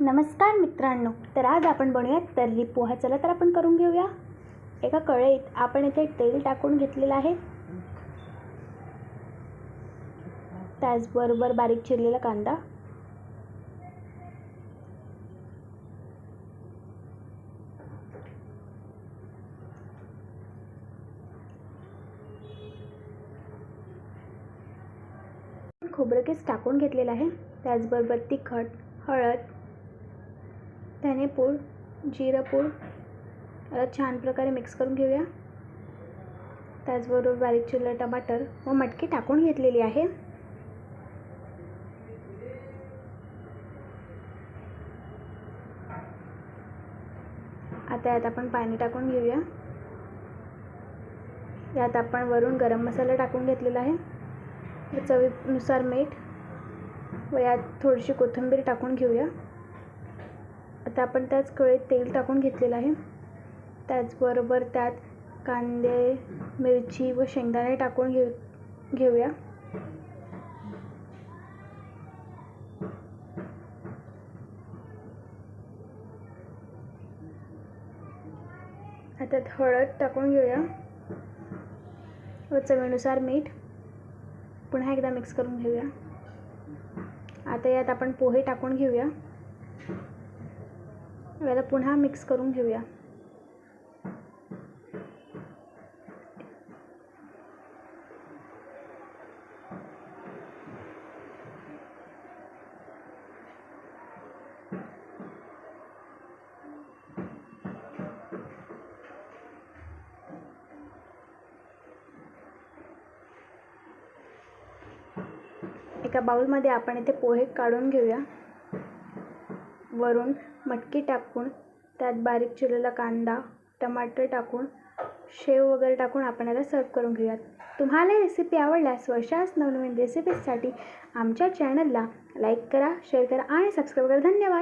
नमस्कार मित्रांनो तर आज आपण बनवूयात तर्री पोहा. चला तर आपण करून घेऊया. एका कळईत आपण इथे तेल टाकून घेतलेलं आहे. त्याचबरोबर बारीक चिरलेला कांदा. खोबरं केस टाकून घेतलेलं आहे. त्याचबरोबर तिखट हळद धनेपूड जिरंपूड याला छान प्रकारे मिक्स करून घेऊया. त्याचबरोबर बारीक चिरलं टमाटर व मटकी टाकून घेतलेली आहे. आता यात आपण पाणी टाकून घेऊया. यात आपण वरून गरम मसाला टाकून घेतलेला आहे. चवीनुसार मीठ व यात थोडीशी कोथिंबीर टाकून घेऊया. आता आपण त्याच कढईत तेल टाकून घेतलेलं आहे. त्याचबरोबर त्यात कांदे मिरची व शेंगदाणे टाकून घेऊ घेऊया. आता हळद टाकून घेऊया. व चवीनुसार मीठ पुन्हा एकदा मिक्स करून घेऊया. आता यात आपण पोहे टाकून घेऊया. याला पुन्हा मिक्स करून घेऊया. एका बाउलमध्ये आपण इथे पोहे काढून घेऊया. वरून मटकी टाकून त्यात बारीक चिरलेला कांदा टमाटर टाकून शेव वगैरे टाकून आपण याला सर्व करून घेऊयात. तुम्हाला ही रेसिपी आवडल्यास अशाच नवनवीन रेसिपीजसाठी आमच्या चॅनलला लाईक करा शेअर करा आणि सबस्क्राईब करा. धन्यवाद!